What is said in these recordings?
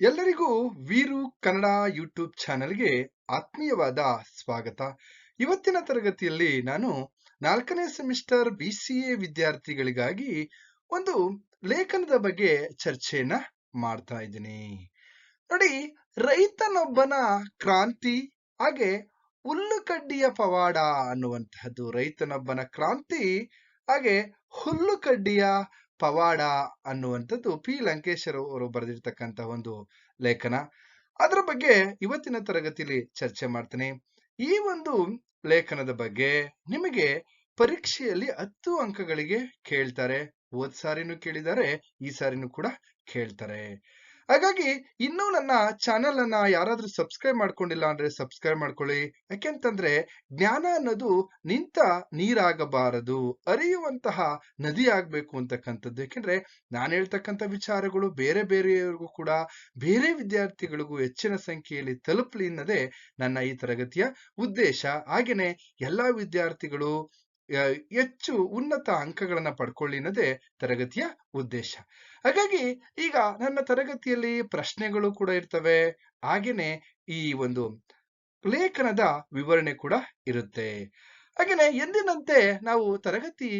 ಎಲ್ಲರಿಗೂ ವೀರು ಕನ್ನಡ ಯೂಟ್ಯೂಬ್ ಚಾನೆಲ್ಗೆ ಆತ್ಮೀಯವಾದ ಸ್ವಾಗತ. ಇವತ್ತಿನ ತರಗತಿಯಲ್ಲಿ ನಾನು ನಾಲ್ಕನೇ ಸೆಮಿಸ್ಟರ್ ಬಿ ಸಿ ಎ ವಿದ್ಯಾರ್ಥಿಗಳಿಗಾಗಿ ಒಂದು ಲೇಖನದ ಬಗ್ಗೆ ಚರ್ಚೆಯನ್ನ ಮಾಡ್ತಾ ಇದ್ದೀನಿ. ನೋಡಿ, ರೈತನೊಬ್ಬನ ಕ್ರಾಂತಿ, ಹಾಗೆ ಹುಲ್ಲು ಕಡ್ಡಿಯ ಪವಾಡ ಅನ್ನುವಂತಹದ್ದು. ರೈತನೊಬ್ಬನ ಕ್ರಾಂತಿ, ಹಾಗೆ ಹುಲ್ಲುಕಡ್ಡಿಯ ಪವಾಡ ಅನ್ನುವಂಥದ್ದು ಪಿ. ಲಂಕೇಶ್ವರ ಅವರು ಬರೆದಿರ್ತಕ್ಕಂಥ ಒಂದು ಲೇಖನ. ಅದರ ಬಗ್ಗೆ ಇವತ್ತಿನ ತರಗತಿಯಲ್ಲಿ ಚರ್ಚೆ ಮಾಡ್ತೇನೆ. ಈ ಒಂದು ಲೇಖನದ ಬಗ್ಗೆ ನಿಮಗೆ ಪರೀಕ್ಷೆಯಲ್ಲಿ ಹತ್ತು ಅಂಕಗಳಿಗೆ ಕೇಳ್ತಾರೆ. ಹೋದ್ ಸಾರಿನೂ ಕೇಳಿದ್ದಾರೆ, ಈ ಸಾರಿನೂ ಕೂಡ ಕೇಳ್ತಾರೆ. ಹಾಗಾಗಿ ಇನ್ನೂ ನನ್ನ ಚಾನೆಲ್ ಅನ್ನ ಯಾರಾದ್ರೂ ಸಬ್ಸ್ಕ್ರೈಬ್ ಮಾಡ್ಕೊಂಡಿಲ್ಲ ಅಂದ್ರೆ ಸಬ್ಸ್ಕ್ರೈಬ್ ಮಾಡ್ಕೊಳ್ಳಿ. ಯಾಕೆಂತಂದ್ರೆ ಜ್ಞಾನ ಅನ್ನೋದು ನಿಂತ ನೀರಾಗಬಾರದು. ಅರಿಯುವಂತಹ ನದಿ ಆಗ್ಬೇಕು ಅಂತಕ್ಕಂಥದ್ದು. ಯಾಕೆಂದ್ರೆ ನಾನು ಹೇಳ್ತಕ್ಕಂಥ ವಿಚಾರಗಳು ಬೇರೆ ಬೇರೆಯವರಿಗೂ ಕೂಡ, ಬೇರೆ ವಿದ್ಯಾರ್ಥಿಗಳಿಗೂ ಹೆಚ್ಚಿನ ಸಂಖ್ಯೆಯಲ್ಲಿ ತಲುಪಲಿ ಅನ್ನೋದೇ ನನ್ನ ಈ ತರಗತಿಯ ಉದ್ದೇಶ. ಹಾಗೇನೆ ಎಲ್ಲಾ ವಿದ್ಯಾರ್ಥಿಗಳು ಹೆಚ್ಚು ಉನ್ನತ ಅಂಕಗಳನ್ನ ಪಡ್ಕೊಳ್ಳಿ ಅನ್ನೋದೇ ತರಗತಿಯ ಉದ್ದೇಶ. ಹಾಗಾಗಿ ಈಗ ನನ್ನ ತರಗತಿಯಲ್ಲಿ ಪ್ರಶ್ನೆಗಳು ಕೂಡ ಇರ್ತವೆ. ಹಾಗೇನೆ ಈ ಒಂದು ಲೇಖನದ ವಿವರಣೆ ಕೂಡ ಇರುತ್ತೆ. ಹಾಗೇನೆ ಎಂದಿನಂತೆ ನಾವು ತರಗತಿ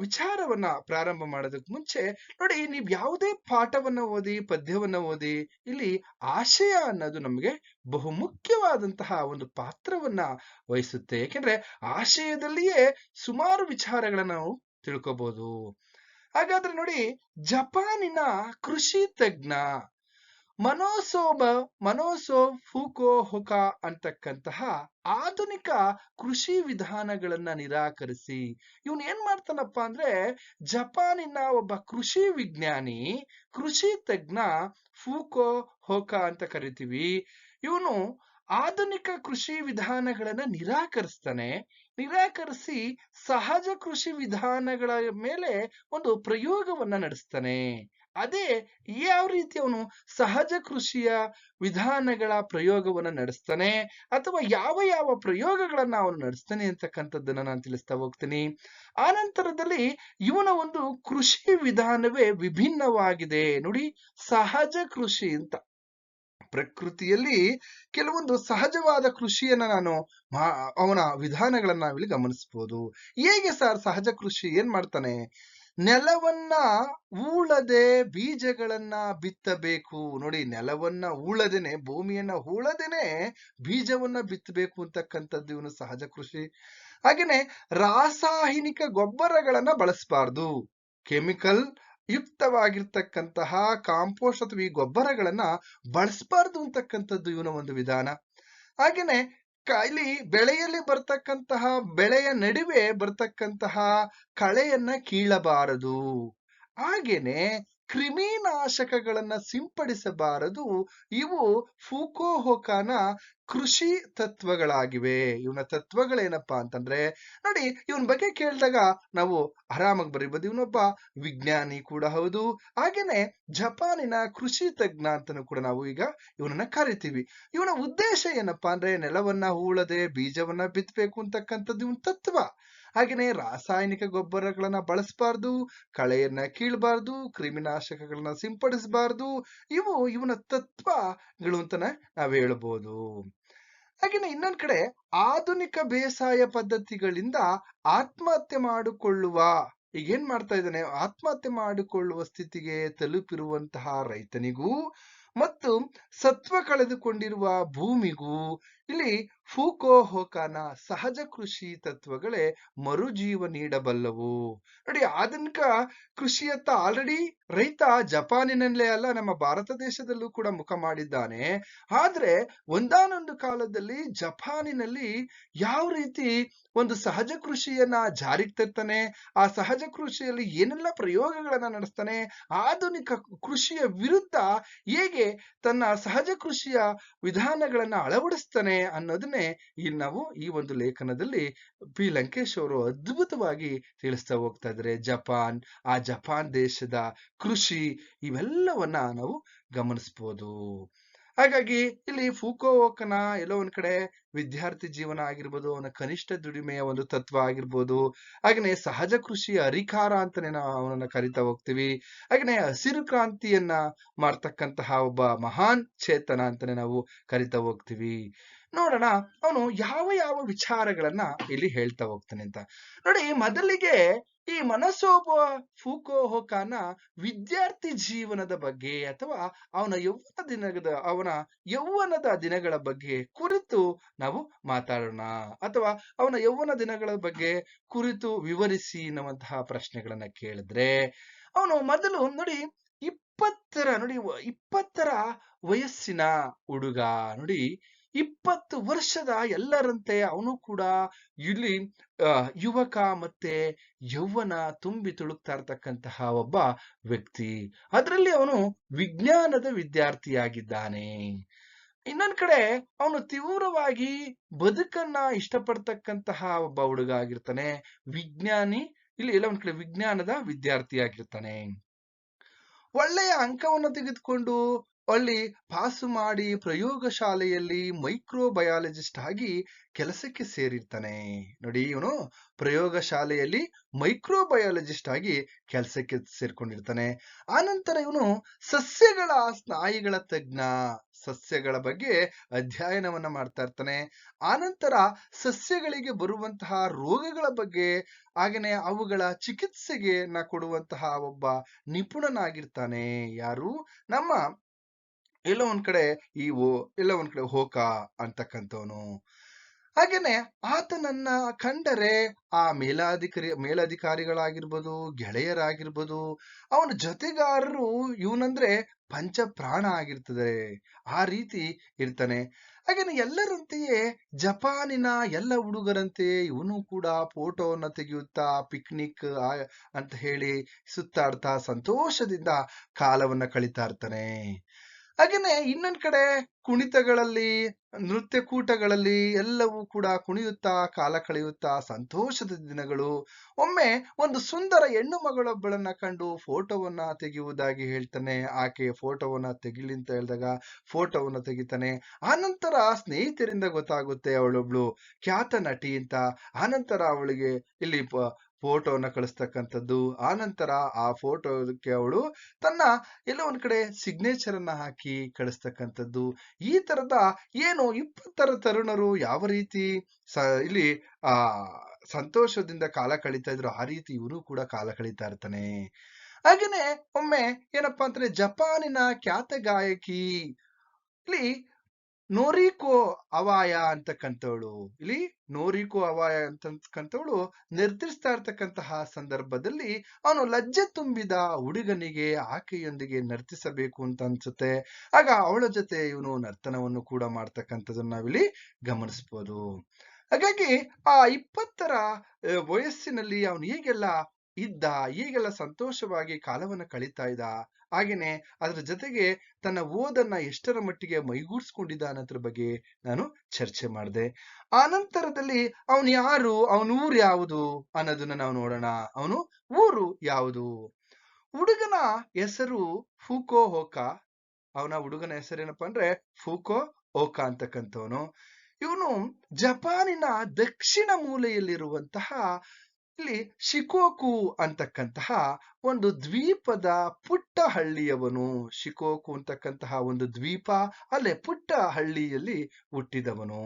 ವಿಚಾರವನ್ನ ಪ್ರಾರಂಭ ಮಾಡೋದಕ್ಕೆ ಮುಂಚೆ ನೋಡಿ ನೀವು ಯಾವುದೇ ಪಾಠವನ್ನ ಓದಿ, ಪದ್ಯವನ್ನ ಓದಿ, ಇಲ್ಲಿ ಆಶಯ ಅನ್ನೋದು ನಮಗೆ ಬಹು ಮುಖ್ಯವಾದಂತಹ ಒಂದು ಪಾತ್ರವನ್ನ ವಹಿಸುತ್ತೆ. ಯಾಕೆಂದ್ರೆ ಆಶಯದಲ್ಲಿಯೇ ಸುಮಾರು ವಿಚಾರಗಳನ್ನ ನಾವು ತಿಳ್ಕೋಬಹುದು ಹಾಗಾದ್ರೆ ನೋಡಿ ಜಪಾನಿನ ಕೃಷಿ ತಜ್ಞ ಮನೋಸೋಬ ಮನೋಸೋ ಫೂಕೋ ಹೊಕ ಅಂತಕ್ಕಂತಹ ಆಧುನಿಕ ಕೃಷಿ ವಿಧಾನಗಳನ್ನ ನಿರಾಕರಿಸಿ. ಇವನ್ ಏನ್ ಮಾಡ್ತಾನಪ್ಪ ಅಂದ್ರೆ ಜಪಾನಿನ ಒಬ್ಬ ಕೃಷಿ ವಿಜ್ಞಾನಿ, ಕೃಷಿ ತಜ್ಞ ಫೂಕೋ ಹೊಕ ಅಂತ ಕರಿತೀವಿ. ಇವನು ಆಧುನಿಕ ಕೃಷಿ ವಿಧಾನಗಳನ್ನ ನಿರಾಕರಿಸ್ತಾನೆ. ನಿರಾಕರಿಸಿ ಸಹಜ ಕೃಷಿ ವಿಧಾನಗಳ ಮೇಲೆ ಒಂದು ಪ್ರಯೋಗವನ್ನ ನಡೆಸ್ತಾನೆ. ಅದೇ ಯಾವ ರೀತಿ ಅವನು ಸಹಜ ಕೃಷಿಯ ವಿಧಾನಗಳ ಪ್ರಯೋಗವನ್ನ ನಡೆಸ್ತಾನೆ ಅಥವಾ ಯಾವ ಯಾವ ಪ್ರಯೋಗಗಳನ್ನ ಅವನು ನಡೆಸ್ತಾನೆ ಅಂತಕ್ಕಂಥದ್ದನ್ನ ನಾನು ತಿಳಿಸ್ತಾ ಹೋಗ್ತೀನಿ. ಆ ನಂತರದಲ್ಲಿ ಇವನ ಒಂದು ಕೃಷಿ ವಿಧಾನವೇ ವಿಭಿನ್ನವಾಗಿದೆ. ನೋಡಿ, ಸಹಜ ಕೃಷಿ ಅಂತ. ಪ್ರಕೃತಿಯಲ್ಲಿ ಕೆಲವೊಂದು ಸಹಜವಾದ ಕೃಷಿಯನ್ನ ನಾನು ಅವನ ವಿಧಾನಗಳನ್ನ ನಾವಿಲ್ಲಿ ಗಮನಿಸಬಹುದು ಹೇಗೆ ಸರ್ ಸಹಜ ಕೃಷಿ ಏನ್ ಮಾಡ್ತಾನೆ? ನೆಲವನ್ನ ಹೂಳದೆ ಬೀಜಗಳನ್ನ ಬಿತ್ತಬೇಕು. ನೋಡಿ, ನೆಲವನ್ನ ಹೂಳದೇನೆ, ಭೂಮಿಯನ್ನ ಹೂಳದೇನೆ ಬೀಜವನ್ನ ಬಿತ್ತಬೇಕು ಅಂತಕ್ಕಂಥದ್ದು ಇವನು ಸಹಜ ಕೃಷಿ. ಹಾಗೇನೆ ರಾಸಾಯನಿಕ ಗೊಬ್ಬರಗಳನ್ನ ಬಳಸಬಾರ್ದು. ಕೆಮಿಕಲ್ ಯುಕ್ತವಾಗಿರ್ತಕ್ಕಂತಹ ಕಾಂಪೋಸ್ಟ್ ಅಥವಾ ಈ ಗೊಬ್ಬರಗಳನ್ನ ಬಳಸಬಾರ್ದು ಅಂತಕ್ಕಂಥದ್ದು ಇವನ ಒಂದು ವಿಧಾನ. ಹಾಗೇನೆ ಇಲ್ಲಿ ಬೆಳೆಯಲ್ಲಿ ಬರ್ತಕ್ಕಂತಹ ಬೆಳೆಯ ನಡುವೆ ಬರ್ತಕ್ಕಂತಹ ಕಳೆಯನ್ನ ಕೀಳಬಾರದು. ಹಾಗೇನೆ ಕ್ರಿಮಿನಾಶಕಗಳನ್ನ ಸಿಂಪಡಿಸಬಾರದು. ಇವು ಫೂಕೋಹೋಕಾನ ಕೃಷಿ ತತ್ವಗಳಾಗಿವೆ. ಇವನ ತತ್ವಗಳೇನಪ್ಪಾ ಅಂತಂದ್ರೆ, ನೋಡಿ ಇವನ್ ಬಗ್ಗೆ ಕೇಳಿದಾಗ ನಾವು ಆರಾಮಾಗಿ ಬರೀಬೋದು. ಇವನೊಬ್ಬ ವಿಜ್ಞಾನಿ ಕೂಡ ಹೌದು. ಹಾಗೇನೆ ಜಪಾನಿನ ಕೃಷಿ ತಜ್ಞ ಅಂತಾನು ಕೂಡ ನಾವು ಈಗ ಇವನನ್ನ ಕರಿತೀವಿ. ಇವನ ಉದ್ದೇಶ ಏನಪ್ಪಾ ಅಂದ್ರೆ ನೆಲವನ್ನ ಹೂಳದೆ ಬೀಜವನ್ನ ಬಿತ್ತಬೇಕು ಅಂತಕ್ಕಂಥದ್ದು ಇವನ ತತ್ವ. ಹಾಗೇನೆ ರಾಸಾಯನಿಕ ಗೊಬ್ಬರಗಳನ್ನ ಬಳಸಬಾರ್ದು, ಕಳೆಯನ್ನ ಕೀಳಬಾರ್ದು, ಕ್ರಿಮಿನಾಶಕಗಳನ್ನ ಸಿಂಪಡಿಸಬಾರ್ದು, ಇವು ಇವನ ತತ್ವಗಳು ಅಂತ ನಾವ್ ಹೇಳ್ಬೋದು. ಹಾಗೇನೆ ಇನ್ನೊಂದ್ ಕಡೆ ಆಧುನಿಕ ಬೇಸಾಯ ಪದ್ಧತಿಗಳಿಂದ ಆತ್ಮಹತ್ಯೆ ಮಾಡಿಕೊಳ್ಳುವ, ಈಗ ಏನ್ ಮಾಡ್ತಾ ಇದ್ದಾನೆ, ಆತ್ಮಹತ್ಯೆ ಮಾಡಿಕೊಳ್ಳುವ ಸ್ಥಿತಿಗೆ ತಲುಪಿರುವಂತಹ ರೈತನಿಗೂ ಮತ್ತು ಸತ್ವ ಕಳೆದುಕೊಂಡಿರುವ ಭೂಮಿಗೂ ಇಲ್ಲಿ ಫೂಕೋ ಹೋಕಾನ ಸಹಜ ಕೃಷಿ ತತ್ವಗಳೇ ಮರುಜೀವ ನೀಡಬಲ್ಲವು. ನೋಡಿ ಆಧುನಿಕ ಕೃಷಿಯತ್ತ ಆಲ್ರೆಡಿ ರೈತ ಜಪಾನಿನಲ್ಲೇ ಅಲ್ಲ, ನಮ್ಮ ಭಾರತ ದೇಶದಲ್ಲೂ ಕೂಡ ಮುಖ ಮಾಡಿದ್ದಾನೆ. ಆದ್ರೆ ಒಂದಾನೊಂದು ಕಾಲದಲ್ಲಿ ಜಪಾನಿನಲ್ಲಿ ಯಾವ ರೀತಿ ಒಂದು ಸಹಜ ಕೃಷಿಯನ್ನ ಜಾರಿಗೆ ತರ್ತಾನೆ, ಆ ಸಹಜ ಕೃಷಿಯಲ್ಲಿ ಏನೆಲ್ಲ ಪ್ರಯೋಗಗಳನ್ನ ನಡೆಸ್ತಾನೆ, ಆಧುನಿಕ ಕೃಷಿಯ ವಿರುದ್ಧ ಹೇಗೆ ತನ್ನ ಸಹಜ ಕೃಷಿಯ ವಿಧಾನಗಳನ್ನ ಅಳವಡಿಸ್ತಾನೆ ಅನ್ನೋದನ್ನೇ ಇಲ್ಲಿ ನಾವು ಈ ಒಂದು ಲೇಖನದಲ್ಲಿ ಪಿ. ಲಂಕೇಶ್ ಅವರು ಅದ್ಭುತವಾಗಿ ತಿಳಿಸ್ತಾ ಹೋಗ್ತಾ ಇದ್ರೆ ಜಪಾನ್, ಆ ಜಪಾನ್ ದೇಶದ ಕೃಷಿ ಇವೆಲ್ಲವನ್ನ ನಾವು ಗಮನಿಸ್ಬೋದು. ಹಾಗಾಗಿ ಇಲ್ಲಿ ಫೂಕೋವೋಕನ ಎಲ್ಲೋ ಒಂದ್ ಕಡೆ ವಿದ್ಯಾರ್ಥಿ ಜೀವನ ಆಗಿರ್ಬೋದು, ಅವನ ಕನಿಷ್ಠ ದುಡಿಮೆಯ ಒಂದು ತತ್ವ ಆಗಿರ್ಬೋದು ಹಾಗೆಯೇ ಸಹಜ ಕೃಷಿಯ ಅರಿಕಾರ ಅಂತಾನೆ ನಾವು ಅವನನ್ನ ಕರಿತಾ ಹೋಗ್ತೀವಿ. ಹಾಗೆಯೇ ಹಸಿರು ಕ್ರಾಂತಿಯನ್ನ ಮಾಡ್ತಕ್ಕಂತಹ ಒಬ್ಬ ಮಹಾನ್ ಚೇತನ ಅಂತಾನೆ ನಾವು ಕರಿತಾ ಹೋಗ್ತೀವಿ. ನೋಡೋಣ, ಅವನು ಯಾವ ಯಾವ ವಿಚಾರಗಳನ್ನ ಇಲ್ಲಿ ಹೇಳ್ತಾ ಹೋಗ್ತಾನೆ ಅಂತ. ನೋಡಿ, ಮೊದಲಿಗೆ ಈ ಮನಸ್ಸೋಬ ಫೂಕೋಹೋಕಾನ ವಿದ್ಯಾರ್ಥಿ ಜೀವನದ ಬಗ್ಗೆ ಅಥವಾ ಅವನ ಯೌವನ ದಿನದ ಅವನ ಯೌವನದ ದಿನಗಳ ಬಗ್ಗೆ ಕುರಿತು ನಾವು ಮಾತಾಡೋಣ. ಅಥವಾ ಅವನ ಯೌವನ ದಿನಗಳ ಬಗ್ಗೆ ಕುರಿತು ವಿವರಿಸಿ ಅನ್ನುವಂತಹ ಪ್ರಶ್ನೆಗಳನ್ನ ಕೇಳಿದ್ರೆ, ಅವನು ಮೊದಲು ನೋಡಿ ಇಪ್ಪತ್ತರ ನೋಡಿ ಇಪ್ಪತ್ತರ ವಯಸ್ಸಿನ ಹುಡುಗ. ನೋಡಿ ಇಪ್ಪತ್ತು ವರ್ಷದ ಎಲ್ಲರಂತೆ ಅವನು ಕೂಡ ಇಲ್ಲಿ ಯುವಕ ಮತ್ತೆ ಯೌವನ ತುಂಬಿ ತುಳುಕ್ತಾ ಇರ್ತಕ್ಕಂತಹ ಒಬ್ಬ ವ್ಯಕ್ತಿ. ಅದರಲ್ಲಿ ಅವನು ವಿಜ್ಞಾನದ ವಿದ್ಯಾರ್ಥಿಯಾಗಿದ್ದಾನೆ. ಇನ್ನೊಂದ್ ಕಡೆ ಅವನು ತೀವ್ರವಾಗಿ ಬದುಕನ್ನ ಇಷ್ಟಪಡ್ತಕ್ಕಂತಹ ಒಬ್ಬ ಹುಡುಗ ಆಗಿರ್ತಾನೆ. ವಿಜ್ಞಾನಿ, ಇಲ್ಲಿ ಎಲ್ಲ ಒಂದ್ ಕಡೆ ವಿಜ್ಞಾನದ ವಿದ್ಯಾರ್ಥಿಯಾಗಿರ್ತಾನೆ. ಒಳ್ಳೆಯ ಅಂಕವನ್ನು ತೆಗೆದುಕೊಂಡು ಅಲ್ಲಿ ಪಾಸು ಮಾಡಿ ಪ್ರಯೋಗಶಾಲೆಯಲ್ಲಿ ಮೈಕ್ರೋಬಯಾಲಜಿಸ್ಟ್ ಆಗಿ ಕೆಲಸಕ್ಕೆ ಸೇರಿರ್ತಾನೆ. ನೋಡಿ ಇವನು ಪ್ರಯೋಗಶಾಲೆಯಲ್ಲಿ ಮೈಕ್ರೋಬಯಾಲಜಿಸ್ಟ್ ಆಗಿ ಕೆಲಸಕ್ಕೆ ಸೇರ್ಕೊಂಡಿರ್ತಾನೆ. ಆನಂತರ ಇವನು ಸಸ್ಯಗಳ ಸ್ನಾಯುಗಳ ತಜ್ಞ. ಸಸ್ಯಗಳ ಬಗ್ಗೆ ಅಧ್ಯಯನವನ್ನ ಮಾಡ್ತಾ ಇರ್ತಾನೆ. ಆನಂತರ ಸಸ್ಯಗಳಿಗೆ ಬರುವಂತಹ ರೋಗಗಳ ಬಗ್ಗೆ ಹಾಗೇನೆ ಅವುಗಳ ಚಿಕಿತ್ಸೆಗೆ ನ ಕೊಡುವಂತಹ ಒಬ್ಬ ನಿಪುಣನಾಗಿರ್ತಾನೆ. ಯಾರು? ನಮ್ಮ ಎಲ್ಲ ಒಂದ್ ಕಡೆ ಈ ಓ ಎಲ್ಲ ಒಂದ್ ಕಡೆ ಹೋಕ ಅಂತಕ್ಕಂಥವನು. ಹಾಗೇನೆ ಆತನನ್ನ ಕಂಡರೆ ಆ ಮೇಲಾಧಿಕಾರಿ, ಮೇಲಧಿಕಾರಿಗಳಾಗಿರ್ಬೋದು, ಗೆಳೆಯರಾಗಿರ್ಬೋದು, ಅವನ ಜೊತೆಗಾರರು ಇವನಂದ್ರೆ ಪಂಚ ಪ್ರಾಣ ಆಗಿರ್ತದೆ ಆ ರೀತಿ ಇರ್ತಾನೆ. ಹಾಗೇನೆ ಎಲ್ಲರಂತೆಯೇ ಜಪಾನಿನ ಎಲ್ಲ ಹುಡುಗರಂತೆ ಇವನು ಕೂಡ ಫೋಟೋನ ತೆಗೆಯುತ್ತಾ, ಪಿಕ್ನಿಕ್ ಅಂತ ಹೇಳಿ ಸುತ್ತಾಡ್ತಾ, ಸಂತೋಷದಿಂದ ಕಾಲವನ್ನ ಕಳಿತಾ ಇರ್ತಾನೆ. ಹಾಗೇನೆ ಇನ್ನೊಂದ್ ಕಡೆ ಕುಣಿತಗಳಲ್ಲಿ, ನೃತ್ಯ ಕೂಟಗಳಲ್ಲಿ ಎಲ್ಲವೂ ಕೂಡ ಕುಣಿಯುತ್ತಾ, ಕಾಲ ಕಳೆಯುತ್ತಾ ಸಂತೋಷದ ದಿನಗಳು. ಒಮ್ಮೆ ಒಂದು ಸುಂದರ ಹೆಣ್ಣು ಮಗಳೊಬ್ಬಳನ್ನ ಕಂಡು ಫೋಟೋವನ್ನ ತೆಗೆಯುವುದಾಗಿ ಹೇಳ್ತಾನೆ. ಆಕೆ ಫೋಟೋವನ್ನ ತೆಗಿಲಿ ಅಂತ ಹೇಳಿದಾಗ ಫೋಟೋವನ್ನ ತೆಗಿತಾನೆ. ಆನಂತರ ಸ್ನೇಹಿತರಿಂದ ಗೊತ್ತಾಗುತ್ತೆ ಅವಳೊಬ್ಳು ಖ್ಯಾತ ನಟಿ ಅಂತ. ಆನಂತರ ಅವಳಿಗೆ ಇಲ್ಲಿ ಫೋಟೋವನ್ನ ಕಳಿಸ್ತಕ್ಕಂಥದ್ದು. ಆನಂತರ ಆ ಫೋಟೋಕ್ಕೆ ಅವಳು ತನ್ನ ಎಲ್ಲ ಒಂದು ಕಡೆ ಸಿಗ್ನೇಚರ್ ಅನ್ನ ಹಾಕಿ ಕಳಿಸ್ತಕ್ಕಂಥದ್ದು. ಈ ತರದ ಏನು ಇಪ್ಪತ್ತರ ತರುಣರು ಯಾವ ರೀತಿ ಇಲ್ಲಿ, ಆ, ಸಂತೋಷದಿಂದ ಕಾಲ ಕಳೀತಾ ಇದ್ರು ಆ ರೀತಿ ಇವರು ಕೂಡ ಕಾಲ ಕಳೀತಾ ಇರ್ತಾನೆ. ಹಾಗೇನೆ ಒಮ್ಮೆ ಏನಪ್ಪಾ ಅಂದ್ರೆ ಜಪಾನಿನ ಖ್ಯಾತ ಗಾಯಕಿ, ಇಲ್ಲಿ ನೋರಿಕೋ ಅವಾಯ ಅಂತಕ್ಕಂಥವಳು. ಇಲ್ಲಿ ನೋರಿಕೋ ಅವಾಯ ಅಂತಕ್ಕಂಥವಳು ನಿರ್ಧರಿಸ್ತಾ ಇರ್ತಕ್ಕಂತಹ ಸಂದರ್ಭದಲ್ಲಿ ಅವನು ಲಜ್ಜೆ ತುಂಬಿದ ಹುಡುಗನಿಗೆ ಆಕೆಯೊಂದಿಗೆ ನರ್ತಿಸಬೇಕು ಅಂತ ಅನ್ಸುತ್ತೆ. ಆಗ ಅವಳ ಜೊತೆ ಇವನು ನರ್ತನವನ್ನು ಕೂಡ ಮಾಡ್ತಕ್ಕಂಥದ್ದನ್ನ ನಾವಿಲ್ಲಿ ಗಮನಿಸ್ಬೋದು. ಹಾಗಾಗಿ ಆ ಇಪ್ಪತ್ತರ ವಯಸ್ಸಿನಲ್ಲಿ ಅವನು ಹೇಗೆಲ್ಲ ಇದ್ದ, ಈಗೆಲ್ಲ ಸಂತೋಷವಾಗಿ ಕಾಲವನ್ನ ಕಳೀತಾ ಇದ್ದ ಹಾಗೇನೆ ಅದರ ಜೊತೆಗೆ ತನ್ನ ಓದನ್ನ ಎಷ್ಟರ ಮಟ್ಟಿಗೆ ಮೈಗೂಡಿಸ್ಕೊಂಡಿದ್ದ ಅನ್ನೋದ್ರ ಬಗ್ಗೆ ನಾನು ಚರ್ಚೆ ಮಾಡಿದೆ. ನಂತರದಲ್ಲಿ ಅವನು ಯಾರು, ಅವನ ಊರು ಯಾವುದು ಅನ್ನೋದನ್ನ ನಾವು ನೋಡೋಣ. ಅವನು ಊರು ಯಾವುದು? ಹುಡುಗನ ಹೆಸರು ಫೂಕೋ ಹೋಕಾ. ಅವನ ಹುಡುಗನ ಹೆಸರೇನಪ್ಪ ಅಂದ್ರೆ ಫೂಕೋ ಓಕಾ ಅಂತಕ್ಕಂಥವನು. ಇವನು ಜಪಾನಿನ ದಕ್ಷಿಣ ಮೂಲೆಯಲ್ಲಿರುವಂತಹ ಇಲ್ಲಿ ಶಿಕೋಕು ಅಂತಕ್ಕಂತಹ ಒಂದು ದ್ವೀಪದ ಪುಟ್ಟ ಹಳ್ಳಿಯವನು ಶಿಕೋಕು ಅಂತಕ್ಕಂತಹ ಒಂದು ದ್ವೀಪ, ಅಲ್ಲೇ ಪುಟ್ಟ ಹಳ್ಳಿಯಲ್ಲಿ ಹುಟ್ಟಿದವನು.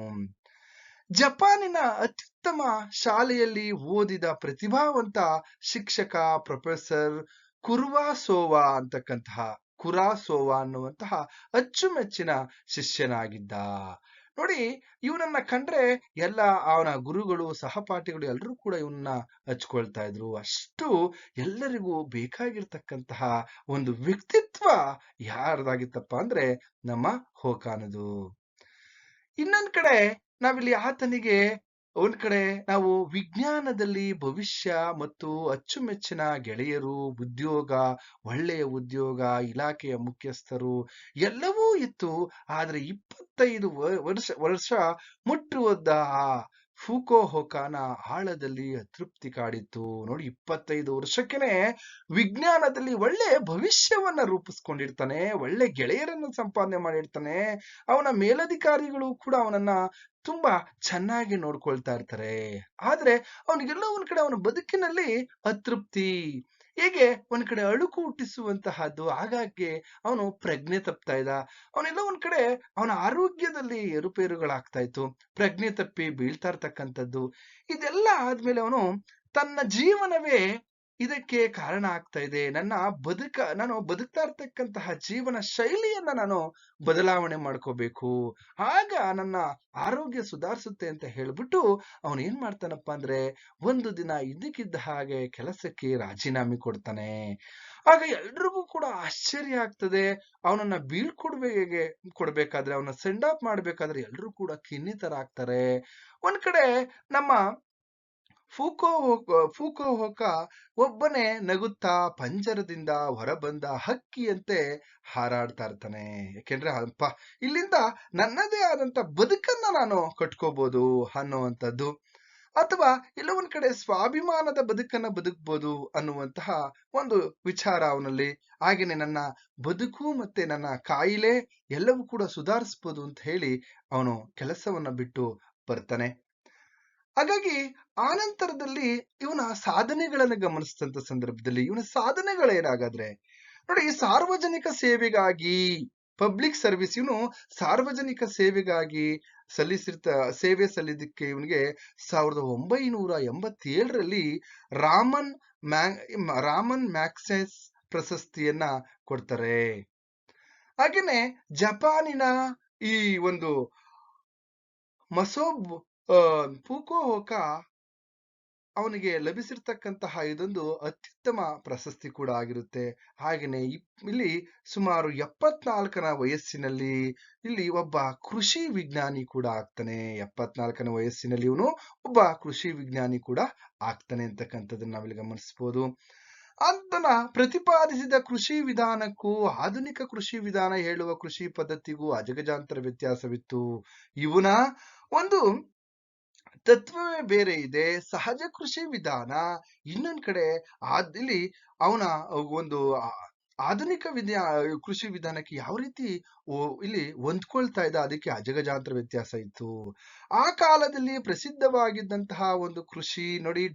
ಜಪಾನಿನ ಅತ್ಯುತ್ತಮ ಶಾಲೆಯಲ್ಲಿ ಓದಿದ ಪ್ರತಿಭಾವಂತ ಶಿಕ್ಷಕ ಪ್ರೊಫೆಸರ್ ಕುರ್ವಾಸೋವಾ ಅಂತಕ್ಕಂತಹ, ಕುರಾಸೋವಾ ಅನ್ನುವಂತಹ ಅಚ್ಚುಮೆಚ್ಚಿನ ಶಿಷ್ಯನಾಗಿದ್ದ. ನೋಡಿ ಇವನನ್ನ ಕಂಡ್ರೆ ಎಲ್ಲ ಅವನ ಗುರುಗಳು, ಸಹಪಾಠಿಗಳು ಎಲ್ಲರೂ ಕೂಡ ಇವನ್ನ ಹಚ್ಕೊಳ್ತಾ ಇದ್ರು. ಅಷ್ಟು ಎಲ್ಲರಿಗೂ ಬೇಕಾಗಿರ್ತಕ್ಕಂತಹ ಒಂದು ವ್ಯಕ್ತಿತ್ವ ಯಾರದಾಗಿತ್ತಪ್ಪ ಅಂದ್ರೆ ನಮ್ಮ ಹೋಕಾನದು. ಇನ್ನೊಂದ್ ಕಡೆ ನಾವಿಲ್ಲಿ ಆತನಿಗೆ ಒಂದ್ ಕಡೆ ನಾವು ವಿಜ್ಞಾನದಲ್ಲಿ ಭವಿಷ್ಯ ಮತ್ತು ಅಚ್ಚುಮೆಚ್ಚಿನ ಗೆಳೆಯರು, ಉದ್ಯೋಗ, ಒಳ್ಳೆಯ ಉದ್ಯೋಗ, ಇಲಾಖೆಯ ಮುಖ್ಯಸ್ಥರು ಎಲ್ಲವೂ ಇತ್ತು. ಆದ್ರೆ ಇಪ್ಪತ್ತೈದು ವರ್ಷ ವರ್ಷ ಮುಟ್ಟುವದ್ದ ಆ ಫೂಕೋ ಹೊಕಾನ ಆಳದಲ್ಲಿ ಅತೃಪ್ತಿ ಕಾಡಿತ್ತು. ನೋಡಿ, ಇಪ್ಪತ್ತೈದು ವರ್ಷಕ್ಕೆ ವಿಜ್ಞಾನದಲ್ಲಿ ಒಳ್ಳೆ ಭವಿಷ್ಯವನ್ನ ರೂಪಿಸ್ಕೊಂಡಿರ್ತಾನೆ, ಒಳ್ಳೆ ಗೆಳೆಯರನ್ನ ಸಂಪಾದನೆ ಮಾಡಿರ್ತಾನೆ. ಅವನ ಮೇಲಧಿಕಾರಿಗಳು ಕೂಡ ಅವನನ್ನ ತುಂಬಾ ಚೆನ್ನಾಗಿ ನೋಡ್ಕೊಳ್ತಾ ಇರ್ತಾರೆ. ಆದ್ರೆ ಅವನಿಗೆಲ್ಲ ಒಂದ್ ಕಡೆ ಅವನ ಬದುಕಿನಲ್ಲಿ ಅತೃಪ್ತಿ. ಹೇಗೆ ಒಂದ್ ಕಡೆ ಅಳುಕು ಹುಟ್ಟಿಸುವಂತಹದ್ದು, ಆಗಾಗ್ಗೆ ಅವನು ಪ್ರಜ್ಞೆ ತಪ್ತಾ ಇದ್ದ. ಅವನೆಲ್ಲ ಒಂದ್ ಕಡೆ ಅವನ ಆರೋಗ್ಯದಲ್ಲಿ ಏರುಪೇರುಗಳಾಗ್ತಾ ಇತ್ತು. ಪ್ರಜ್ಞೆ ತಪ್ಪಿ ಬೀಳ್ತಾ ಇರ್ತಕ್ಕಂಥದ್ದು. ಇದೆಲ್ಲ ಆದ್ಮೇಲೆ ಅವನು ತನ್ನ ಜೀವನವೇ ಇದಕ್ಕೆ ಕಾರಣ ಆಗ್ತಾ ಇದೆ. ನನ್ನ ಬದುಕ, ನಾನು ಬದುಕ್ತಾ ಇರ್ತಕ್ಕಂತಹ ಜೀವನ ಶೈಲಿಯನ್ನ ನಾನು ಬದಲಾವಣೆ ಮಾಡ್ಕೋಬೇಕು. ಆಗ ನನ್ನ ಆರೋಗ್ಯ ಸುಧಾರಿಸುತ್ತೆ ಅಂತ ಹೇಳ್ಬಿಟ್ಟು ಅವನು ಏನ್ ಮಾಡ್ತಾನಪ್ಪ ಅಂದ್ರೆ ಒಂದು ದಿನ ಇದ್ದಕ್ಕಿದ್ದ ಹಾಗೆ ಕೆಲಸಕ್ಕೆ ರಾಜೀನಾಮೆ ಕೊಡ್ತಾನೆ. ಆಗ ಎಲ್ರಿಗೂ ಕೂಡ ಆಶ್ಚರ್ಯ ಆಗ್ತದೆ. ಅವನನ್ನ ಬೀಳ್ಕೊಡ್ಬೇಕೆ ಕೊಡ್ಬೇಕಾದ್ರೆ, ಅವನ ಸೆಂಡ್ ಆಫ್ ಮಾಡ್ಬೇಕಾದ್ರೆ ಎಲ್ರು ಕೂಡ ಕಿನ್ನಿತರ ಆಗ್ತಾರೆ ಒಂದ್ ಕಡೆ ನಮ್ಮ ಫೂಕೋ ಫೂಕೋ ಹೋಕ ಒಬ್ಬನೇ ನಗುತ್ತಾ ಪಂಜರದಿಂದ ಹೊರಬಂದ ಹಕ್ಕಿಯಂತೆ ಹಾರಾಡ್ತಾ ಇರ್ತಾನೆ. ಯಾಕೆಂದ್ರೆ, ಅಪ್ಪ, ಇಲ್ಲಿಂದ ನನ್ನದೇ ಆದಂತ ಬದುಕನ್ನ ನಾನು ಕಟ್ಕೋಬಹುದು ಅನ್ನುವಂಥದ್ದು. ಅಥವಾ ಎಲ್ಲ ಒಂದ್ ಕಡೆ ಸ್ವಾಭಿಮಾನದ ಬದುಕನ್ನ ಬದುಕ್ಬೋದು ಅನ್ನುವಂತಹ ಒಂದು ವಿಚಾರ ಅವನಲ್ಲಿ. ಹಾಗೇನೆ ನನ್ನ ಬದುಕು ಮತ್ತೆ ನನ್ನ ಕಾಯಿಲೆ ಎಲ್ಲವೂ ಕೂಡ ಸುಧಾರಿಸ್ಬೋದು ಅಂತ ಹೇಳಿ ಅವನು ಕೆಲಸವನ್ನ ಬಿಟ್ಟು ಬರ್ತಾನೆ. ಹಾಗಾಗಿ ಆನಂತರದಲ್ಲಿ ಇವನ ಸಾಧನೆಗಳನ್ನು ಗಮನಿಸಿದಂತ ಸಂದರ್ಭದಲ್ಲಿ ಇವನ ಸಾಧನೆಗಳೇನಾಗಾದ್ರೆ ನೋಡಿ ಈ ಸಾರ್ವಜನಿಕ ಸೇವೆಗಾಗಿ ಪಬ್ಲಿಕ್ ಸರ್ವಿಸ್ ಇವನು ಸಾರ್ವಜನಿಕ ಸೇವೆಗಾಗಿ ಸಲ್ಲಿಸಿರ್ತ, ಸೇವೆ ಸಲ್ಲಿದಕ್ಕೆ ಇವನಿಗೆ ಸಾವಿರದ ಒಂಬೈನೂರ ಎಂಬತ್ತೇಳರಲ್ಲಿ ರಾಮನ್ ಮ್ಯಾ ರಾಮನ್ ಮ್ಯಾಕ್ಸೆಸ್ ಪ್ರಶಸ್ತಿಯನ್ನ ಕೊಡ್ತಾರೆ. ಹಾಗೇನೆ ಜಪಾನಿನ ಈ ಒಂದು ಮಸೋಬ್ ಫೂಕೋ ಹೋಕ ಅವನಿಗೆ ಲಭಿಸಿರ್ತಕ್ಕಂತಹ ಇದೊಂದು ಅತ್ಯುತ್ತಮ ಪ್ರಶಸ್ತಿ ಕೂಡ ಆಗಿರುತ್ತೆ. ಹಾಗೆಯೇ ಇಲ್ಲಿ ಸುಮಾರು ಎಪ್ಪತ್ನಾಲ್ಕನ ವಯಸ್ಸಿನಲ್ಲಿ ಇಲ್ಲಿ ಒಬ್ಬ ಕೃಷಿ ವಿಜ್ಞಾನಿ ಕೂಡ ಆಗ್ತಾನೆ. ಎಪ್ಪತ್ನಾಲ್ಕನ ವಯಸ್ಸಿನಲ್ಲಿ ಇವನು ಒಬ್ಬ ಕೃಷಿ ವಿಜ್ಞಾನಿ ಕೂಡ ಆಗ್ತಾನೆ ಅಂತಕ್ಕಂಥದ್ದನ್ನು ನಾವಿಲ್ಲಿ ಗಮನಿಸ್ಬೋದು. ಅಂತನ ಪ್ರತಿಪಾದಿಸಿದ ಕೃಷಿ ವಿಧಾನಕ್ಕೂ, ಆಧುನಿಕ ಕೃಷಿ ವಿಧಾನ ಹೇಳುವ ಕೃಷಿ ಪದ್ಧತಿಗೂ ಅಜಗಜಾಂತರ ವ್ಯತ್ಯಾಸವಿತ್ತು. ಇವನ ಒಂದು ತತ್ವವೇ ಬೇರೆ ಇದೆ. ಸಹಜ ಕೃಷಿ ವಿಧಾನ ಇನ್ನೊಂದ್ ಕಡೆ ಇಲ್ಲಿ ಅವನ ಒಂದು ಆಧುನಿಕ ವಿದ್ಯಾ, ಕೃಷಿ ವಿಧಾನಕ್ಕೆ ಯಾವ ರೀತಿ ಇಲ್ಲಿ ಹೊಂದ್ಕೊಳ್ತಾ ಇದ್ದ ಅದಕ್ಕೆ ಅಜಗಜಾಂತರ ವ್ಯತ್ಯಾಸ ಇತ್ತು. ಆ ಕಾಲದಲ್ಲಿ ಪ್ರಸಿದ್ಧವಾಗಿದ್ದಂತಹ ಒಂದು ಕೃಷಿ ನೋಡಿ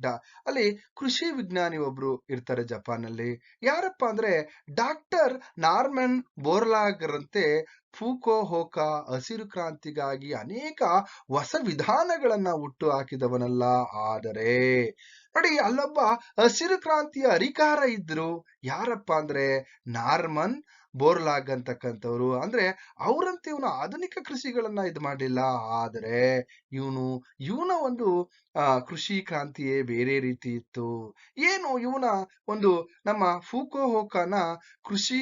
ಅಲ್ಲಿ ಕೃಷಿ ವಿಜ್ಞಾನಿ ಒಬ್ರು ಇರ್ತಾರೆ ಜಪಾನ್ ಯಾರಪ್ಪ ಅಂದ್ರೆ ಡಾಕ್ಟರ್ ನಾರ್ಮನ್ ಬೋರ್ಲಾಗರಂತೆ ಫೂಕೋ ಹೋಕಾ ಹಸಿರು ಕ್ರಾಂತಿಗಾಗಿ ಅನೇಕ ಹೊಸ ವಿಧಾನಗಳನ್ನ ಹುಟ್ಟು ಹಾಕಿದವನಲ್ಲ. ಆದರೆ ನೋಡಿ, ಅಲ್ಲೊಬ್ಬ ಹಸಿರು ಕ್ರಾಂತಿಯ ಅಧಿಕಾರ ಇದ್ರು ಯಾರಪ್ಪ ಅಂದ್ರೆ ನಾರ್ಮನ್ ಬೋರ್ಲಾಗ್ ಅಂತಕ್ಕಂಥವ್ರು. ಅಂದ್ರೆ ಅವರಂತೆ ಇವನು ಆಧುನಿಕ ಕೃಷಿಗಳನ್ನ ಇದು ಮಾಡಲಿಲ್ಲ. ಆದರೆ ಇವನು, ಇವನ ಒಂದು ಕೃಷಿ ಕ್ರಾಂತಿಯೇ ಬೇರೆ ರೀತಿ ಇತ್ತು. ಏನು ಇವನ ಒಂದು ನಮ್ಮ ಫೂಕೋ ಹೋಕಾನ ಕೃಷಿ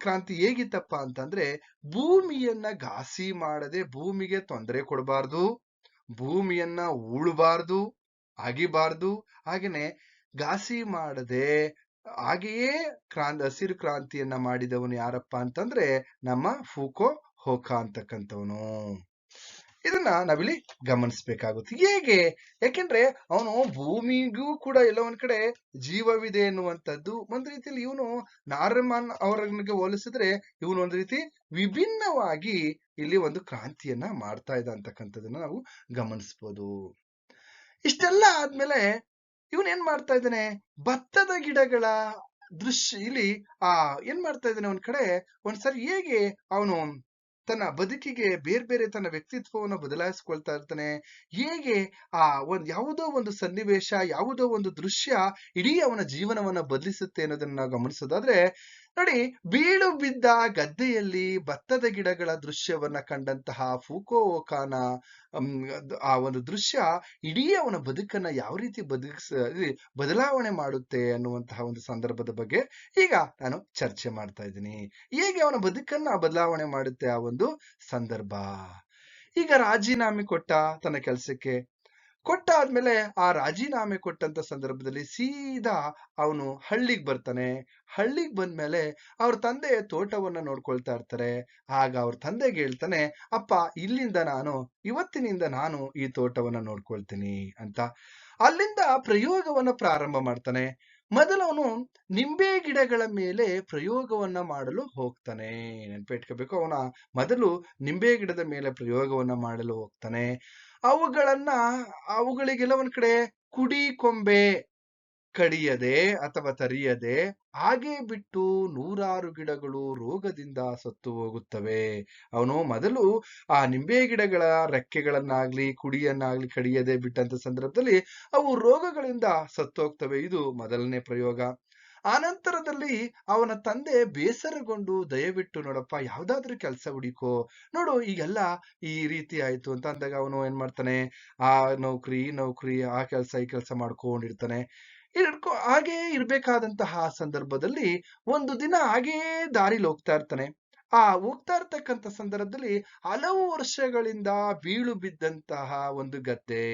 ಕ್ರಾಂತಿ ಹೇಗಿತ್ತಪ್ಪ ಅಂತಂದ್ರೆ ಭೂಮಿಯನ್ನ ಘಾಸಿ ಮಾಡದೆ ಭೂಮಿಗೆ ತೊಂದರೆ ಕೊಡಬಾರ್ದು, ಭೂಮಿಯನ್ನ ಉಳಬಾರ್ದು, ಅಗಿಬಾರ್ದು, ಹಾಗೇನೆ ಘಾಸಿ ಮಾಡದೆ ಹಾಗೆಯೇ ಕ್ರಾಂತಿ, ಹಸಿರು ಕ್ರಾಂತಿಯನ್ನ ಮಾಡಿದವನು ಯಾರಪ್ಪ ಅಂತಂದ್ರೆ ನಮ್ಮ ಫೂಕೋ ಹೋಕಾ ಅಂತಕ್ಕಂಥವನು. ಇದನ್ನ ನಾವಿಲ್ಲಿ ಗಮನಿಸ್ಬೇಕಾಗುತ್ತೆ. ಹೇಗೆ? ಯಾಕೆಂದ್ರೆ ಅವನು ಭೂಮಿಗೂ ಕೂಡ ಎಲ್ಲ ಒಂದ್ ಕಡೆ ಜೀವವಿದೆ ಎನ್ನುವಂಥದ್ದು ಒಂದ್ ರೀತಿಯಲ್ಲಿ ಇವನು ನಾರಮನ್ ಅವರಿಗೆ ಹೋಲಿಸಿದ್ರೆ ಇವನು ಒಂದ್ ರೀತಿ ವಿಭಿನ್ನವಾಗಿ ಇಲ್ಲಿ ಒಂದು ಕ್ರಾಂತಿಯನ್ನ ಮಾಡ್ತಾ ಇದ್ದ ಅಂತಕ್ಕಂಥದ್ದನ್ನ ನಾವು ಗಮನಿಸ್ಬೋದು. ಇಷ್ಟೆಲ್ಲ ಆದ್ಮೇಲೆ ಇವನ್ ಏನ್ ಮಾಡ್ತಾ ಇದ್ದಾನೆ? ಭತ್ತದ ಗಿಡಗಳ ದೃಶ್ಯ, ಇಲ್ಲಿ ಆ ಏನ್ ಮಾಡ್ತಾ ಇದ್ದಾನೆ ಒಂದ್ ಕಡೆ? ಒಂದ್ಸರಿ ಹೇಗೆ ಅವನು ತನ್ನ ಬದುಕಿಗೆ ಬೇರೆ ಬೇರೆ ತನ್ನ ವ್ಯಕ್ತಿತ್ವವನ್ನು ಬದಲಾಯಿಸ್ಕೊಳ್ತಾ ಇರ್ತಾನೆ. ಹೇಗೆ ಆ ಒಂದ್ ಯಾವುದೋ ಒಂದು ಸನ್ನಿವೇಶ, ಯಾವುದೋ ಒಂದು ದೃಶ್ಯ ಇಡೀ ಅವನ ಜೀವನವನ್ನ ಬದಲಿಸುತ್ತೆ ಅನ್ನೋದನ್ನ ನಾವು ಗಮನಿಸೋದಾದ್ರೆ ನೋಡಿ ಬೀಳು ಬಿದ್ದ ಗದ್ದೆಯಲ್ಲಿ ಭತ್ತದ ಗಿಡಗಳ ದೃಶ್ಯವನ್ನ ಕಂಡಂತಹ ಫೂಕೋ ಓಕಾನ ಆ ಒಂದು ದೃಶ್ಯ ಇಡೀ ಅವನ ಬದುಕನ್ನ ಯಾವ ರೀತಿ ಬದುಕಿಸ ಬದಲಾವಣೆ ಮಾಡುತ್ತೆ ಅನ್ನುವಂತಹ ಒಂದು ಸಂದರ್ಭದ ಬಗ್ಗೆ ಈಗ ನಾನು ಚರ್ಚೆ ಮಾಡ್ತಾ ಇದ್ದೀನಿ. ಹೇಗೆ ಅವನ ಬದುಕನ್ನ ಬದಲಾವಣೆ ಮಾಡುತ್ತೆ ಆ ಒಂದು ಸಂದರ್ಭ? ಈಗ ರಾಜೀನಾಮೆ ಕೊಟ್ಟ ತನ್ನ ಕೆಲಸಕ್ಕೆ ಕೊಟ್ಟಾದ್ಮೇಲೆ ಆ ರಾಜೀನಾಮೆ ಕೊಟ್ಟಂತ ಸಂದರ್ಭದಲ್ಲಿ ಸೀದಾ ಅವನು ಹಳ್ಳಿಗೆ ಬರ್ತಾನೆ. ಹಳ್ಳಿಗ್ ಬಂದ್ಮೇಲೆ ಅವ್ರ ತಂದೆ ತೋಟವನ್ನ ನೋಡ್ಕೊಳ್ತಾ ಇರ್ತಾರೆ. ಆಗ ಅವ್ರ ತಂದೆಗೆ ಹೇಳ್ತಾನೆ, ಅಪ್ಪ, ಇಲ್ಲಿಂದ ನಾನು, ಇವತ್ತಿನಿಂದ ನಾನು ಈ ತೋಟವನ್ನ ನೋಡ್ಕೊಳ್ತೀನಿ ಅಂತ. ಅಲ್ಲಿಂದ ಪ್ರಯೋಗವನ್ನ ಪ್ರಾರಂಭ ಮಾಡ್ತಾನೆ. ಮೊದಲು ಅವನು ನಿಂಬೆ ಗಿಡಗಳ ಮೇಲೆ ಪ್ರಯೋಗವನ್ನ ಮಾಡಲು ಹೋಗ್ತಾನೆ. ನೆನ್ಪಿಟ್ಕೋಬೇಕು, ಅವನ ಮೊದಲು ನಿಂಬೆ ಗಿಡದ ಮೇಲೆ ಪ್ರಯೋಗವನ್ನ ಮಾಡಲು ಹೋಗ್ತಾನೆ. ಅವುಗಳನ್ನ ಅವುಗಳಿಗೆಲ್ಲ ಒಂದ್ ಕಡೆ ಕುಡಿ ಕೊಂಬೆ ಕಡಿಯದೆ ಅಥವಾ ತರಿಯದೆ ಹಾಗೆ ಬಿಟ್ಟು ನೂರಾರು ಗಿಡಗಳು ರೋಗದಿಂದ ಸತ್ತು ಹೋಗುತ್ತವೆ. ಅವನು ಮೊದಲು ಆ ನಿಂಬೆ ಗಿಡಗಳ ರೆಕ್ಕೆಗಳನ್ನಾಗ್ಲಿ, ಕುಡಿಯನ್ನಾಗ್ಲಿ ಕಡಿಯದೆ ಬಿಟ್ಟಂತ ಸಂದರ್ಭದಲ್ಲಿ ಅವು ರೋಗಗಳಿಂದ ಸತ್ತು ಹೋಗ್ತವೆ ಇದು ಮೊದಲನೇ ಪ್ರಯೋಗ. ಆನಂತರದಲ್ಲಿ ಅವನ ತಂದೆ ಬೇಸರಗೊಂಡು, ದಯವಿಟ್ಟು ನೋಡಪ್ಪ, ಯಾವ್ದಾದ್ರೂ ಕೆಲಸ ಹುಡುಕೋ. ನೋಡು, ಈಗೆಲ್ಲ ಈ ರೀತಿ ಆಯ್ತು. ಅಂತ ಅಂದಾಗ ಅವನು ಏನ್ ಮಾಡ್ತಾನೆ, ಆ ನೌಕರಿ, ಈ ನೌಕರಿ, ಆ ಕೆಲಸ, ಈ ಕೆಲಸ ಮಾಡ್ಕೊಂಡಿರ್ತಾನೆ. ಹಾಗೆ ಹಾಗೇ ಇರ್ಬೇಕಾದಂತಹ ಸಂದರ್ಭದಲ್ಲಿ ಒಂದು ದಿನ ಹಾಗೇ ದಾರಿಲಿ ಹೋಗ್ತಾ ಇರ್ತಾನೆ. ಆ ಹೋಗ್ತಾ ಇರ್ತಕ್ಕಂಥ ಸಂದರ್ಭದಲ್ಲಿ ಹಲವು ವರ್ಷಗಳಿಂದ ಬೀಳು ಬಿದ್ದಂತಹ ಒಂದು ಗದ್ದೆ.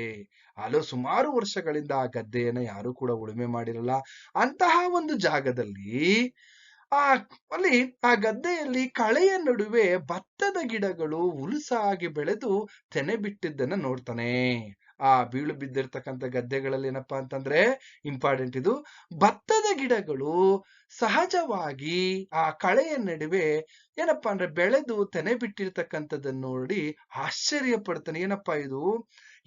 ಹಲವು ಸುಮಾರು ವರ್ಷಗಳಿಂದ ಆ ಗದ್ದೆಯನ್ನ ಯಾರು ಕೂಡ ಉಳುಮೆ ಮಾಡಿರಲ್ಲ. ಅಂತಹ ಒಂದು ಜಾಗದಲ್ಲಿ ಆ ಅಲ್ಲಿ ಆ ಗದ್ದೆಯಲ್ಲಿ ಕಳೆಯ ನಡುವೆ ಭತ್ತದ ಗಿಡಗಳು ಉಲುಸಾಗಿ ಬೆಳೆದು ತೆನೆ ಬಿಟ್ಟಿದ್ದನ್ನ ನೋಡ್ತಾನೆ. ಆ ಬೀಳು ಬಿದ್ದಿರ್ತಕ್ಕಂಥ ಗದ್ದೆಗಳಲ್ಲಿ ಏನಪ್ಪಾ ಅಂತಂದ್ರೆ ಇಂಪಾರ್ಟೆಂಟ್ ಇದು. ಭತ್ತದ ಗಿಡಗಳು ಸಹಜವಾಗಿ ಆ ಕಳೆಯ ನಡುವೆ ಏನಪ್ಪಾ ಅಂದ್ರೆ ಬೆಳೆದು ತೆನೆ ಬಿಟ್ಟಿರ್ತಕ್ಕಂಥದ್ದನ್ನು ನೋಡಿ ಆಶ್ಚರ್ಯ ಪಡ್ತಾನೆ. ಏನಪ್ಪಾ ಇದು?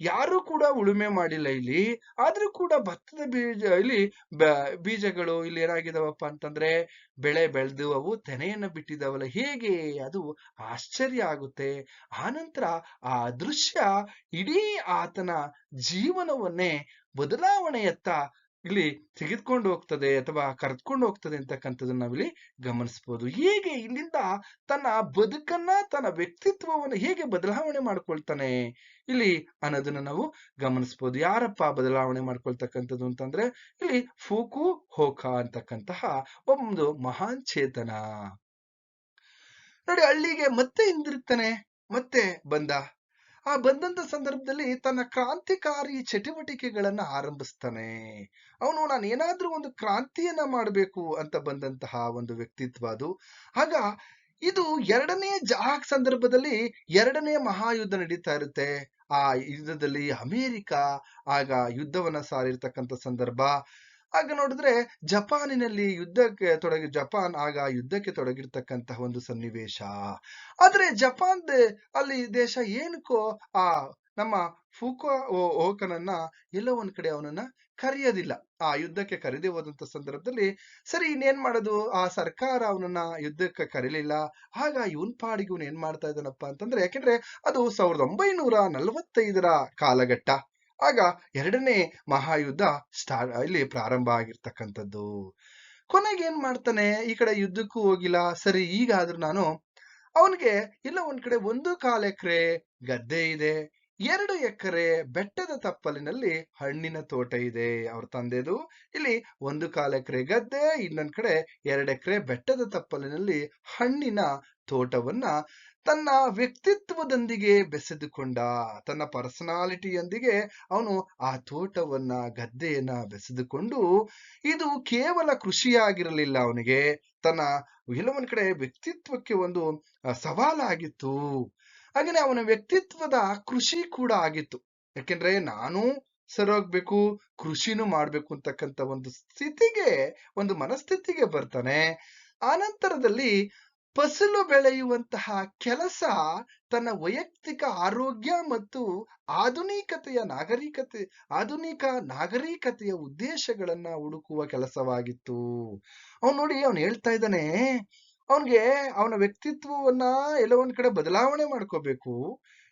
ಯಾರು ಕೂಡ ಉಳುಮೆ ಮಾಡಿಲ್ಲ ಇಲ್ಲಿ. ಆದ್ರೂ ಕೂಡ ಭತ್ತದ ಬೀಜ, ಇಲ್ಲಿ ಬೀಜಗಳು ಇಲ್ಲಿ ಏನಾಗಿದಾವಪ್ಪ ಅಂತಂದ್ರೆ ಬೆಳೆ ಬೆಳೆದು ಅವು ತೆನೆಯನ್ನ ಬಿಟ್ಟಿದಾವಲ್ಲ. ಹೇಗೆ? ಅದು ಆಶ್ಚರ್ಯ ಆಗುತ್ತೆ. ಆನಂತರ ಆ ದೃಶ್ಯ ಇಡೀ ಆತನ ಜೀವನವನ್ನೇ ಬದಲಾವಣೆಯತ್ತ ಇಲ್ಲಿ ತೆಗೆದುಕೊಂಡು ಹೋಗ್ತದೆ ಅಥವಾ ಕರೆದುಕೊಂಡು ಹೋಗ್ತದೆ ಅಂತಕ್ಕಂಥದ್ದನ್ನ ನಾವಿಲ್ಲಿ ಗಮನಿಸಬಹುದು ಹೇಗೆ ಇಲ್ಲಿಂದ ತನ್ನ ಬದುಕನ್ನ, ತನ್ನ ವ್ಯಕ್ತಿತ್ವವನ್ನು ಹೇಗೆ ಬದಲಾವಣೆ ಮಾಡ್ಕೊಳ್ತಾನೆ? ಇಲ್ಲಿ ಅನ್ನೋದನ್ನ ನಾವು ಗಮನಿಸಬಹುದು ಯಾರಪ್ಪ ಬದಲಾವಣೆ ಮಾಡ್ಕೊಳ್ತಕ್ಕಂಥದ್ದು ಅಂತಂದ್ರೆ, ಇಲ್ಲಿ ಫೂಕು ಹೋಕ ಅಂತಕ್ಕಂತಹ ಒಂದು ಮಹಾನ್ ಚೇತನ. ನೋಡಿ ಹಳ್ಳಿಗೆ ಮತ್ತೆ ಹಿಂದಿರುಗ್ತಾನೆ ಮತ್ತೆ ಬಂದ ಆ ಬಂದಂತ ಸಂದರ್ಭದಲ್ಲಿ ತನ್ನ ಕ್ರಾಂತಿಕಾರಿ ಚಟುವಟಿಕೆಗಳನ್ನ ಆರಂಭಿಸ್ತಾನೆ. ಅವನು ನಾನು ಏನಾದ್ರೂ ಒಂದು ಕ್ರಾಂತಿಯನ್ನ ಮಾಡಬೇಕು ಅಂತ ಬಂದಂತಹ ಒಂದು ವ್ಯಕ್ತಿತ್ವ ಅದು. ಆಗ ಇದು ಎರಡನೇ ಜಹಾಕ್ ಸಂದರ್ಭದಲ್ಲಿ ಎರಡನೇ ಮಹಾಯುದ್ಧ ನಡೀತಾ ಇರುತ್ತೆ. ಆ ಯುದ್ಧದಲ್ಲಿ ಅಮೇರಿಕ ಆಗ ಯುದ್ಧವನ್ನ ಸಾರಿರ್ತಕ್ಕಂಥ ಸಂದರ್ಭ. ಆಗ ನೋಡಿದ್ರೆ ಜಪಾನಿನಲ್ಲಿ ಯುದ್ಧಕ್ಕೆ ತೊಡಗಿ, ಜಪಾನ್ ಆಗ ಯುದ್ಧಕ್ಕೆ ತೊಡಗಿರ್ತಕ್ಕಂತಹ ಒಂದು ಸನ್ನಿವೇಶ. ಆದ್ರೆ ಜಪಾನ್ ಅಲ್ಲಿ ದೇಶ ಏನಕ್ಕೋ ಆ ನಮ್ಮ ಫೂಕೋ ಓಕನನ್ನ ಎಲ್ಲ ಒಂದ್ ಕಡೆ ಅವನನ್ನ ಕರೆಯೋದಿಲ್ಲ. ಆ ಯುದ್ಧಕ್ಕೆ ಕರೆದೇ ಹೋದಂತ ಸಂದರ್ಭದಲ್ಲಿ ಸರಿ, ಇನ್ನೇನ್ ಮಾಡೋದು? ಆ ಸರ್ಕಾರ ಅವನನ್ನ ಯುದ್ಧಕ್ಕೆ ಕರೀಲಿಲ್ಲ. ಆಗ ಇವನ್ ಪಾಡಿಗೆ ಇವನ್ ಏನ್ ಮಾಡ್ತಾ ಇದ್ದಾನಪ್ಪ ಅಂತಂದ್ರೆ, ಯಾಕೆಂದ್ರೆ ಅದು ಸಾವಿರದ ಒಂಬೈನೂರ ನಲವತ್ತೈದರ ಕಾಲಘಟ್ಟ. ಆಗ ಎರಡನೇ ಮಹಾಯುದ್ಧ ಸ್ಟಾರ್, ಇಲ್ಲಿ ಪ್ರಾರಂಭ ಆಗಿರ್ತಕ್ಕಂಥದ್ದು. ಕೊನೆಗೆ ಏನ್ ಮಾಡ್ತಾನೆ? ಈ ಕಡೆ ಯುದ್ಧಕ್ಕೂ ಹೋಗಿಲ್ಲ. ಸರಿ, ಈಗಾದ್ರೂ ನಾನು ಅವನಿಗೆ, ಇಲ್ಲ, ಒಂದ್ ಕಡೆ ಒಂದು ಕಾಲ್ ಎಕರೆ ಗದ್ದೆ ಇದೆ. ಎರಡು ಎಕರೆ ಬೆಟ್ಟದ ತಪ್ಪಲಿನಲ್ಲಿ ಹಣ್ಣಿನ ತೋಟ ಇದೆ ಅವ್ರ ತಂದೆದು. ಇಲ್ಲಿ ಒಂದು ಕಾಲ ಎಕರೆ ಗದ್ದೆ, ಇನ್ನೊಂದ್ ಕಡೆ ಎರಡು ಎಕರೆ ಬೆಟ್ಟದ ತಪ್ಪಲಿನಲ್ಲಿ ಹಣ್ಣಿನ ತೋಟವನ್ನ ತನ್ನ ವ್ಯಕ್ತಿತ್ವದೊಂದಿಗೆ ಬೆಸೆದುಕೊಂಡ, ತನ್ನ ಪರ್ಸನಾಲಿಟಿಯೊಂದಿಗೆ ಅವನು ಆ ತೋಟವನ್ನ, ಗದ್ದೆಯನ್ನ ಬೆಸೆದುಕೊಂಡು ಇದು ಕೇವಲ ಕೃಷಿಯಾಗಿರಲಿಲ್ಲ ಅವನಿಗೆ. ತನ್ನ ಎಲ್ಲವೊಂದ್ ಕಡೆ ವ್ಯಕ್ತಿತ್ವಕ್ಕೆ ಒಂದು ಸವಾಲಾಗಿತ್ತು. ಹಾಗೇನೆ ಅವನ ವ್ಯಕ್ತಿತ್ವದ ಕೃಷಿ ಕೂಡ ಆಗಿತ್ತು. ಯಾಕೆಂದ್ರೆ ನಾನು ಸರೋಗ್ಬೇಕು ಕೃಷಿನೂ ಮಾಡ್ಬೇಕು ಅಂತಕ್ಕಂಥ ಒಂದು ಸ್ಥಿತಿಗೆ, ಒಂದು ಮನಸ್ಥಿತಿಗೆ ಬರ್ತಾನೆ. ಆನಂತರದಲ್ಲಿ ಫಸಲು ಬೆಳೆಯುವಂತಹ ಕೆಲಸ ತನ್ನ ವೈಯಕ್ತಿಕ ಆರೋಗ್ಯ ಮತ್ತು ಆಧುನಿಕತೆಯ ನಾಗರಿಕತೆ, ಆಧುನಿಕ ನಾಗರಿಕತೆಯ ಉದ್ದೇಶಗಳನ್ನ ಹುಡುಕುವ ಕೆಲಸವಾಗಿತ್ತು. ಅವನು ನೋಡಿ ಅವನು ಹೇಳ್ತಾ ಇದ್ದಾನೆ ಅವನ್ಗೆ ಅವನ ವ್ಯಕ್ತಿತ್ವವನ್ನ ಎಲ್ಲೋ ಕಡೆ ಬದಲಾವಣೆ ಮಾಡ್ಕೋಬೇಕು.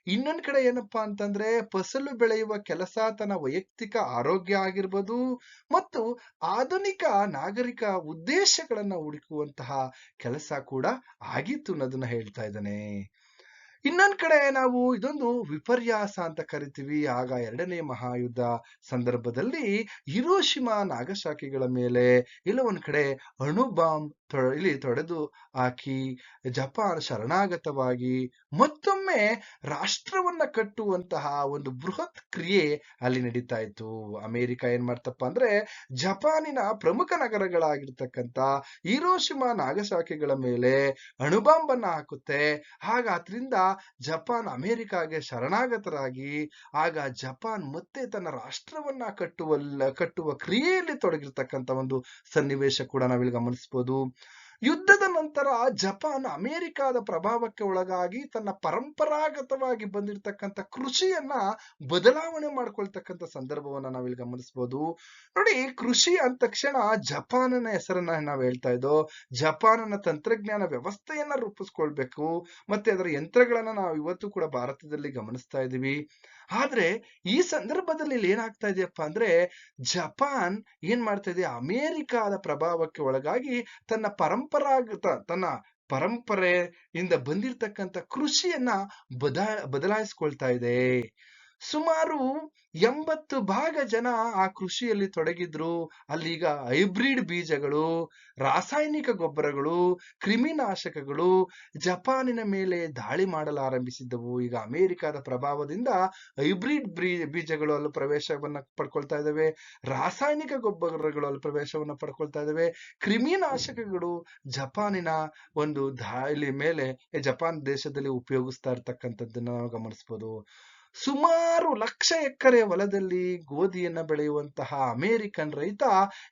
ಇನ್ನೊಂದ್ ಕಡೆ ಏನಪ್ಪಾ ಅಂತಂದ್ರೆ ಫಸಲು ಬೆಳೆಯುವ ಕೆಲಸ ತನ್ನ ವೈಯಕ್ತಿಕ ಆರೋಗ್ಯ ಆಗಿರ್ಬೋದು ಮತ್ತು ಆಧುನಿಕ ನಾಗರಿಕ ಉದ್ದೇಶಗಳನ್ನ ಹುಡುಕುವಂತಹ ಕೆಲಸ ಕೂಡ ಆಗಿತ್ತು ಅನ್ನೋದನ್ನ ಹೇಳ್ತಾ ಇದ್ದಾನೆ. ಇನ್ನೊಂದ್ ಕಡೆ ನಾವು ಇದೊಂದು ವಿಪರ್ಯಾಸ ಅಂತ ಕರಿತೀವಿ. ಆಗ ಎರಡನೇ ಮಹಾಯುದ್ಧ ಸಂದರ್ಭದಲ್ಲಿ ಇರೋಶಿಮಾ ನಾಗಶಾಖಿಗಳ ಮೇಲೆ ಇಲ್ಲ ಒಂದ್ ಕಡೆ ಅಣು ಬಾಂಬ್ ಇಲ್ಲಿ ತೊಡೆದು ಹಾಕಿ ಜಪಾನ್ ಶರಣಾಗತವಾಗಿ ಮತ್ತೊಮ್ಮೆ ರಾಷ್ಟ್ರವನ್ನ ಕಟ್ಟುವಂತಹ ಒಂದು ಬೃಹತ್ ಕ್ರಿಯೆ ಅಲ್ಲಿ ನಡೀತಾ ಇತ್ತು. ಅಮೆರಿಕ ಏನ್ ಮಾಡ್ತಪ್ಪ ಅಂದ್ರೆ ಜಪಾನಿನ ಪ್ರಮುಖ ನಗರಗಳಾಗಿರ್ತಕ್ಕಂಥ ಹಿರೋಶಿಮಾ ನಾಗಶಾಖಿಗಳ ಮೇಲೆ ಅಣುಬಾಂಬನ್ನ ಹಾಕುತ್ತೆ. ಆಗ ಅದರಿಂದ ಜಪಾನ್ ಅಮೆರಿಕಾಗೆ ಶರಣಾಗತರಾಗಿ, ಆಗ ಜಪಾನ್ ಮತ್ತೆ ತನ್ನ ರಾಷ್ಟ್ರವನ್ನ ಕಟ್ಟುವಲ್ಲ, ಕಟ್ಟುವ ಕ್ರಿಯೆಯಲ್ಲಿ ತೊಡಗಿರ್ತಕ್ಕಂಥ ಒಂದು ಸನ್ನಿವೇಶ ಕೂಡ ನಾವಿಲ್ಲಿ ಗಮನಿಸಬಹುದು ಯುದ್ಧದ ನಂತರ ಜಪಾನ್ ಅಮೆರಿಕಾದ ಪ್ರಭಾವಕ್ಕೆ ಒಳಗಾಗಿ ತನ್ನ ಪರಂಪರಾಗತವಾಗಿ ಬಂದಿರತಕ್ಕಂಥ ಕೃಷಿಯನ್ನ ಬದಲಾವಣೆ ಮಾಡ್ಕೊಳ್ತಕ್ಕಂಥ ಸಂದರ್ಭವನ್ನ ನಾವಿಲ್ಲಿ ಗಮನಿಸಬಹುದು ನೋಡಿ, ಕೃಷಿ ಅಂದ ತಕ್ಷಣ ಜಪಾನನ ಹೆಸರನ್ನ ನಾವು ಹೇಳ್ತಾ ಇದ್ದೋ, ಜಪಾನನ ತಂತ್ರಜ್ಞಾನ ವ್ಯವಸ್ಥೆಯನ್ನ ರೂಪಿಸ್ಕೊಳ್ಬೇಕು, ಮತ್ತೆ ಅದರ ಯಂತ್ರಗಳನ್ನ ನಾವು ಇವತ್ತು ಕೂಡ ಭಾರತದಲ್ಲಿ ಗಮನಿಸ್ತಾ ಇದ್ದೀವಿ. ಆದ್ರೆ, ಈ ಸಂದರ್ಭದಲ್ಲಿ ಇಲ್ಲಿ ಏನಾಗ್ತಾ ಇದೆಯಪ್ಪ ಅಂದ್ರೆ, ಜಪಾನ್ ಏನ್ ಮಾಡ್ತಾ ಇದೆ? ಅಮೆರಿಕಾದ ಪ್ರಭಾವಕ್ಕೆ ಒಳಗಾಗಿ ತನ್ನ ಪರಂಪರಾಗತ ತನ್ನ ಪರಂಪರೆಯಿಂದ ಬಂದಿರತಕ್ಕಂಥ ಕೃಷಿಯನ್ನ ಬದಾ ಬದಲಾಯಿಸ್ಕೊಳ್ತಾ ಇದೆ. ಸುಮಾರು ಎಂಬತ್ತು ಭಾಗ ಜನ ಆ ಕೃಷಿಯಲ್ಲಿ ತೊಡಗಿದ್ರು. ಅಲ್ಲಿಗ ಹೈಬ್ರಿಡ್ ಬೀಜಗಳು, ರಾಸಾಯನಿಕ ಗೊಬ್ಬರಗಳು, ಕ್ರಿಮಿನಾಶಕಗಳು ಜಪಾನಿನ ಮೇಲೆ ದಾಳಿ ಮಾಡಲು ಆರಂಭಿಸಿದ್ದವು ಈಗ ಅಮೆರಿಕದ ಪ್ರಭಾವದಿಂದ ಹೈಬ್ರಿಡ್ ಬೀಜಗಳು ಅಲ್ಲಿ ಪ್ರವೇಶವನ್ನ ಪಡ್ಕೊಳ್ತಾ ಇದ್ದಾವೆ ರಾಸಾಯನಿಕ ಗೊಬ್ಬರಗಳು ಅಲ್ಲಿ ಪ್ರವೇಶವನ್ನ ಪಡ್ಕೊಳ್ತಾ ಇದ್ದಾವೆ ಕ್ರಿಮಿನಾಶಕಗಳು ಜಪಾನಿನ ಒಂದು ದಾಳಿ ಮೇಲೆ, ಜಪಾನ್ ದೇಶದಲ್ಲಿ ಉಪಯೋಗಿಸ್ತಾ ಇರ್ತಕ್ಕಂಥದ್ದನ್ನ ನಾವು ಗಮನಿಸಬಹುದು ಸುಮಾರು ಲಕ್ಷ ಎಕರೆ ಹೊಲದಲ್ಲಿ ಗೋಧಿಯನ್ನ ಬೆಳೆಯುವಂತಹ ಅಮೇರಿಕನ್ ರೈತ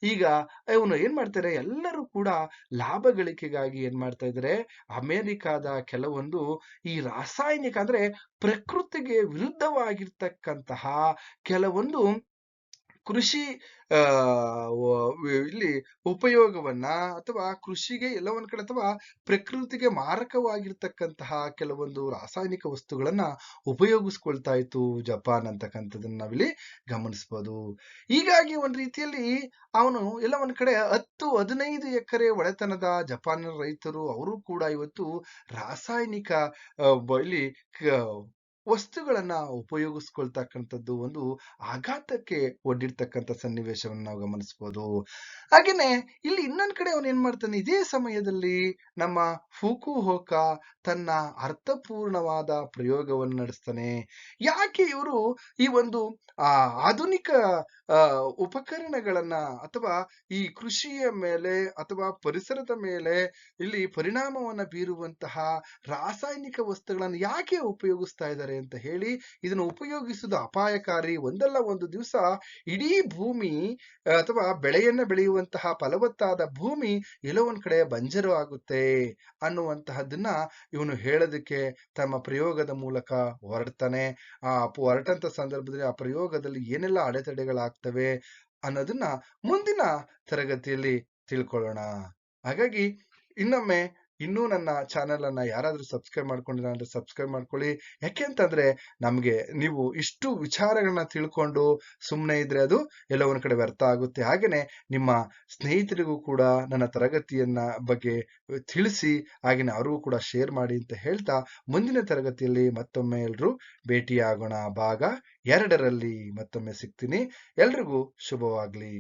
ಈಗ ಇವನು ಏನ್ ಮಾಡ್ತಾರೆ? ಎಲ್ಲರೂ ಕೂಡ ಲಾಭ ಗಳಿಕೆಗಾಗಿ ಏನ್ ಮಾಡ್ತಾ ಇದ್ದಾರೆ ಅಮೇರಿಕಾದ ಕೆಲವೊಂದು ಈ ರಾಸಾಯನಿಕ ಅಂದ್ರೆ ಪ್ರಕೃತಿಗೆ ವಿರುದ್ಧವಾಗಿರ್ತಕ್ಕಂತಹ ಕೆಲವೊಂದು ಕೃಷಿ ಇಲ್ಲಿ ಉಪಯೋಗವನ್ನ ಅಥವಾ ಕೃಷಿಗೆ ಎಲ್ಲ ಒಂದ್ ಕಡೆ ಅಥವಾ ಪ್ರಕೃತಿಗೆ ಮಾರಕವಾಗಿರ್ತಕ್ಕಂತಹ ಕೆಲವೊಂದು ರಾಸಾಯನಿಕ ವಸ್ತುಗಳನ್ನ ಉಪಯೋಗಿಸ್ಕೊಳ್ತಾ ಇತ್ತು ಜಪಾನ್ ಅಂತಕ್ಕಂಥದ್ದನ್ನ ನಾವಿಲ್ಲಿ ಗಮನಿಸ್ಬೋದು. ಹೀಗಾಗಿ ಒಂದ್ ರೀತಿಯಲ್ಲಿ ಅವನು ಎಲ್ಲ ಒಂದ್ ಕಡೆ ಹತ್ತು, ಹದಿನೈದು ಎಕರೆ ಒಡೆತನದ ಜಪಾನ್ ರೈತರು, ಅವರು ಕೂಡ ಇವತ್ತು ರಾಸಾಯನಿಕ ಇಲ್ಲಿ ವಸ್ತುಗಳನ್ನ ಉಪಯೋಗಿಸ್ಕೊಳ್ತಕ್ಕಂಥದ್ದು ಒಂದು ಆಘಾತಕ್ಕೆ ಒಡ್ಡಿರ್ತಕ್ಕಂಥ ಸನ್ನಿವೇಶವನ್ನು ನಾವು ಗಮನಿಸಬಹುದು ಹಾಗೇನೆ ಇಲ್ಲಿ ಇನ್ನೊಂದ್ ಕಡೆ ಅವನು ಏನ್ ಮಾಡ್ತಾನೆ, ಇದೇ ಸಮಯದಲ್ಲಿ ನಮ್ಮ ಫೂಕು ಹೋಕ ತನ್ನ ಅರ್ಥಪೂರ್ಣವಾದ ಪ್ರಯೋಗವನ್ನು ನಡೆಸ್ತಾನೆ. ಯಾಕೆ ಇವರು ಈ ಒಂದು ಆಧುನಿಕ ಉಪಕರಣಗಳನ್ನ ಅಥವಾ ಈ ಕೃಷಿಯ ಮೇಲೆ ಅಥವಾ ಪರಿಸರದ ಮೇಲೆ ಇಲ್ಲಿ ಪರಿಣಾಮವನ್ನ ಬೀರುವಂತಹ ರಾಸಾಯನಿಕ ವಸ್ತುಗಳನ್ನು ಯಾಕೆ ಉಪಯೋಗಿಸ್ತಾ ಇದ್ದಾರೆ? ಅಂತ ಹೇಳಿ ಇದನ್ನು ಉಪಯೋಗಿಸುವುದು ಅಪಾಯಕಾರಿ. ಒಂದಲ್ಲ ಒಂದು ದಿವಸ ಇಡೀ ಭೂಮಿ, ಅಥವಾ ಬೆಳೆಯನ್ನ ಬೆಳೆಯುವಂತಹ ಫಲವತ್ತಾದ ಭೂಮಿ ಎಲ್ಲೋ ಒಂದ್ ಕಡೆ ಬಂಜರು ಆಗುತ್ತೆ ಅನ್ನುವಂತಹದನ್ನ ಇವನು ಹೇಳೋದಕ್ಕೆ ತಮ್ಮ ಪ್ರಯೋಗದ ಮೂಲಕ ಹೊರಡ್ತಾನೆ. ಆ ಹೊರಟಂತ ಸಂದರ್ಭದಲ್ಲಿ ಆ ಪ್ರಯೋಗದಲ್ಲಿ ಏನೆಲ್ಲ ಅಡೆತಡೆಗಳಾಗ್ತವೆ ಅನ್ನೋದನ್ನ ಮುಂದಿನ ತರಗತಿಯಲ್ಲಿ ತಿಳ್ಕೊಳ್ಳೋಣ. ಹಾಗಾಗಿ ಇನ್ನೊಮ್ಮೆ ಇನ್ನೂ ನನ್ನ ಚಾನೆಲ್ ಅನ್ನ ಯಾರಾದ್ರೂ ಸಬ್ಸ್ಕ್ರೈಬ್ ಮಾಡ್ಕೊಂಡಿಲ್ಲ ಅಂದ್ರೆ ಸಬ್ಸ್ಕ್ರೈಬ್ ಮಾಡ್ಕೊಳ್ಳಿ. ಯಾಕೆಂತಂದ್ರೆ ನಮ್ಗೆ ನೀವು ಇಷ್ಟು ವಿಚಾರಗಳನ್ನ ತಿಳ್ಕೊಂಡು ಸುಮ್ಮನೆ ಇದ್ರೆ ಅದು ಎಲ್ಲೋ ಒಂದ್ ಕಡೆ ವ್ಯರ್ಥ ಆಗುತ್ತೆ. ಹಾಗೇನೆ ನಿಮ್ಮ ಸ್ನೇಹಿತರಿಗೂ ಕೂಡ ನನ್ನ ತರಗತಿಯನ್ನ ಬಗ್ಗೆ ತಿಳಿಸಿ, ಹಾಗೇನೆ ಅವ್ರಿಗೂ ಕೂಡ ಶೇರ್ ಮಾಡಿ ಅಂತ ಹೇಳ್ತಾ ಮುಂದಿನ ತರಗತಿಯಲ್ಲಿ ಮತ್ತೊಮ್ಮೆ ಎಲ್ಲರೂ ಭೇಟಿಯಾಗೋಣ. ಭಾಗ ಎರಡರಲ್ಲಿ ಮತ್ತೊಮ್ಮೆ ಸಿಗ್ತೀನಿ. ಎಲ್ರಿಗೂ ಶುಭವಾಗ್ಲಿ.